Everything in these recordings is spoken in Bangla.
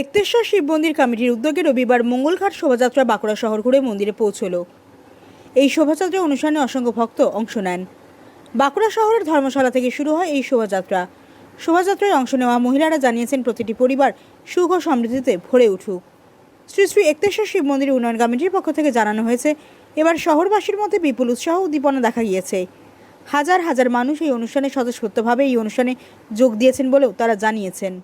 একতেশ্বর শিব মন্দির কমিটির উদ্যোগে রবিবার মঙ্গলঘাট শোভাযাত্রা বাঁকুড়া শহর ঘুরে মন্দিরে পৌঁছলো। এই শোভাযাত্রা অনুষ্ঠানে অসংখ্য ভক্ত অংশ নেন। বাঁকুড়া শহরের ধর্মশালা থেকে শুরু হয় এই শোভাযাত্রা। শোভাযাত্রায় অংশ নেওয়া মহিলারা জানিয়েছেন, প্রতিটি পরিবার সুখ ও সমৃদ্ধিতে ভরে উঠুক। শ্রী শ্রী একতেশ্বর শিব মন্দির উন্নয়ন কমিটির পক্ষ থেকে জানানো হয়েছে, এবার শহরবাসীর মধ্যে বিপুল উৎসাহ উদ্দীপনা দেখা গিয়েছে। হাজার হাজার মানুষ এই অনুষ্ঠানে স্বতঃস্ফূর্তভাবে এই অনুষ্ঠানে যোগ দিয়েছেন বলেও তারা জানিয়েছেন।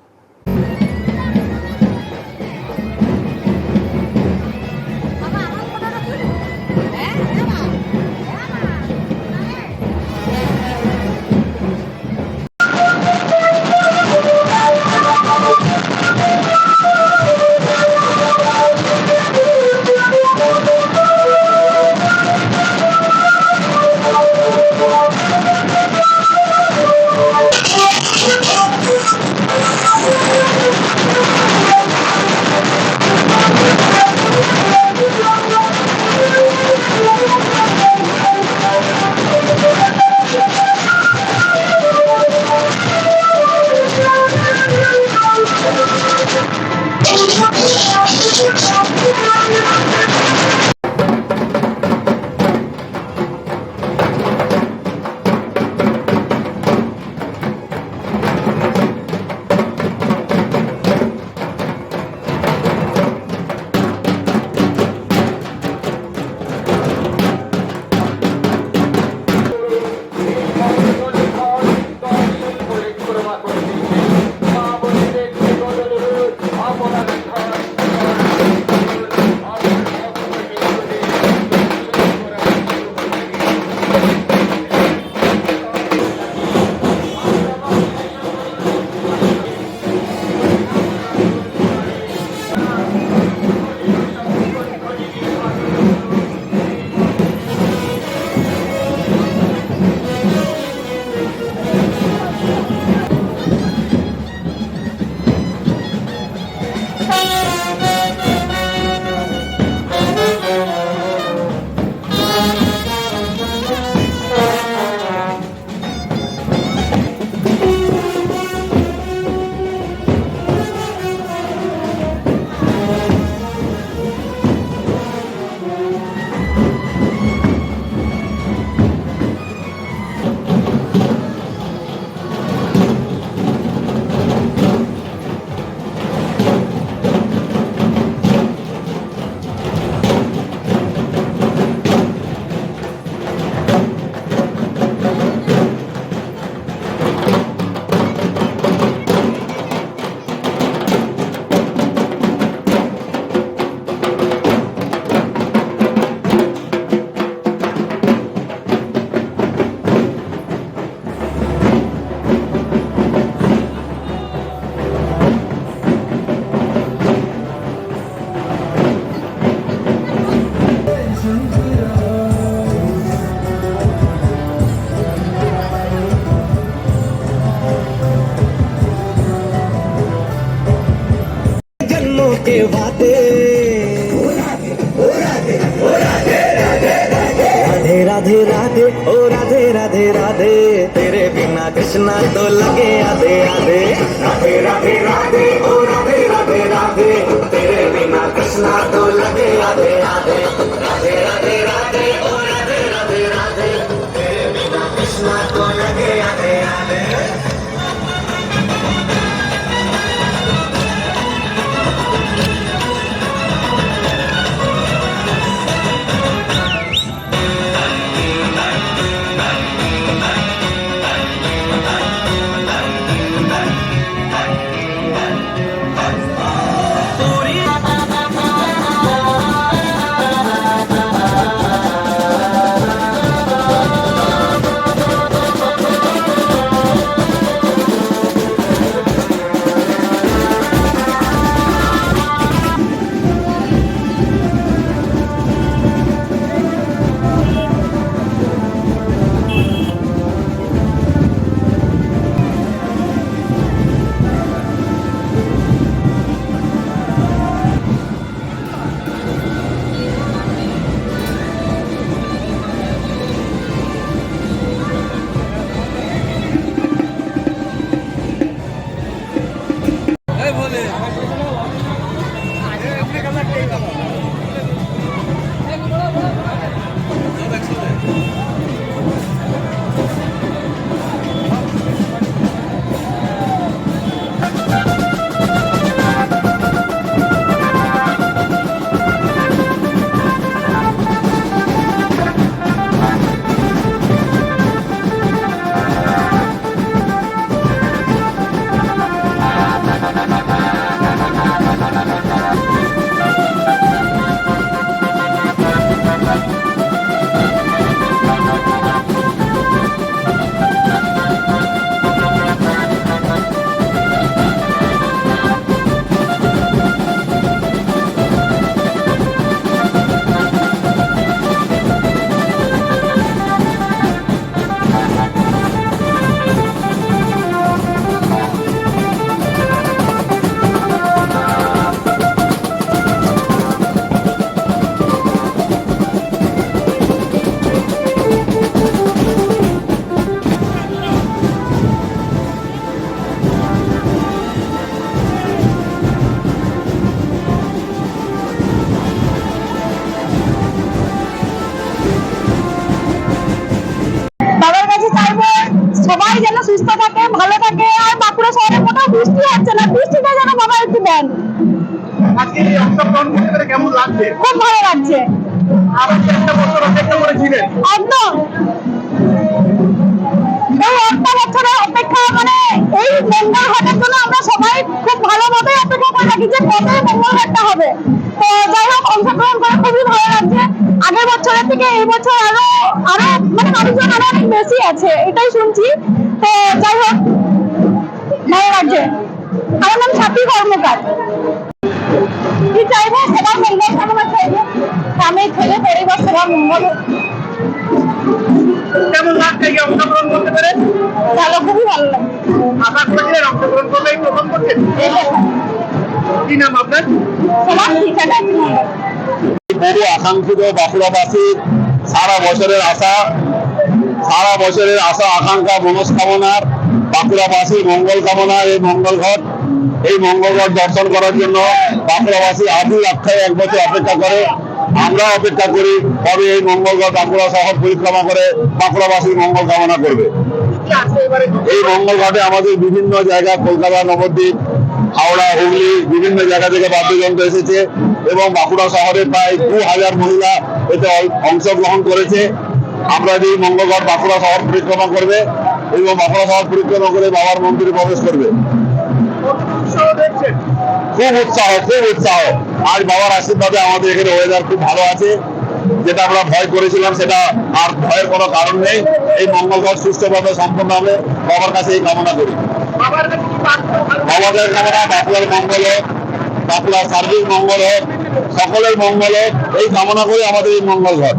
के वादे राधे राधे राधे। ओ, राधे राधे राधे। तेरे बिना कृष्णा तो लगे आधे आधे। राधे राधे राधे। ओ, राधे राधे राधे। तेरे बिना कृष्णा तो लगे आधे आधे। राधे राधे राधे। ओ, राधे राधे राधे। तेरे बिना कृष्णा तो लगे आधे आधे। আজকে এই অংশগ্রহণ করতে পেরে কেমন লাগছে? খুব ভালো লাগছে। একটা বছর অপেক্ষা করেছিলেন একদম। এই একটা বছরের অপেক্ষা মানে এই মঙ্গল ঘাটের জন্য আমরা সবাই খুব ভালোভাবে অপেক্ষা করে থাকি যে কবে মঙ্গল ঘাটটা হবে। তো যাই হোক অংশগ্রহণ করে খুবই ভালো লাগছে। আগের বছরের থেকে এই বছর আরও আরও মানে মানুষজন আরও অনেক বেশি আছে এটাই শুনছি। তো যাই হোক ভালো লাগছে। আমার নাম সাথী কর্মকার। কি চাইব? সবার মঙ্গল কামনা চাইব? স্বামী ছেলে পরিবার সবার মঙ্গল। কেমন লাগছে এই অংশগ্রহণ করতে পেরে? ভালো খুবই ভালো লাগে অংশগ্রহণ করলে এই প্রথম করছেন? কি নাম আপনার? সবার ঠিকানা বহু আকাঙ্ক্ষিত বাঁকুড়াবাসীর সারা বছরের আশা সারা বছরের আশা আকাঙ্ক্ষা মনস্কামনার বাঁকুড়াবাসীর মঙ্গল কামনা এই মঙ্গল ঘট। এই মঙ্গল ঘট দর্শন করার জন্য বাঁকুড়াবাসী আদি আখ্যায় এক বছর অপেক্ষা করে। আমরা অপেক্ষা করি কবে এই মঙ্গল ঘট বাঁকুড়া শহর পরিক্রমা করে বাঁকুড়াবাসীর মঙ্গল কামনা করবে। এই মঙ্গল ঘাটে আমাদের বিভিন্ন জায়গা, কলকাতা, নবদ্বীপ, হাওড়া, হুগলি বিভিন্ন জায়গা থেকে বাদ্যযন্ত্র এসেছে এবং বাঁকুড়া শহরে প্রায় দু হাজার মহিলা এতে অংশগ্রহণ করেছে। আমরা যে মঙ্গলঘাট বাঁকুড়া শহর পরিক্রমা করবে এবং বাঁকুড়া শহর পরিক্রমা করে বাবার মন্দিরে প্রবেশ করবে। খুব উৎসাহ খুব উৎসাহ। আজ বাবার আশীর্বাদে আমাদের এখানে ওয়েদার খুব ভালো আছে। যেটা আমরা ভয় করেছিলাম সেটা আর ভয়ের কোনো কারণ নেই। এই মঙ্গলঘাট সুস্থভাবে সম্পন্ন হবে। বাবার কাছে এই কামনা করি। আমাদের কামনা বাঁকুড়ার মঙ্গল হোক বাঁকুড়ার সার্বিক মঙ্গল হোক সকলের মঙ্গল হোক এই কামনা করে আমাদের এই মঙ্গল ঘট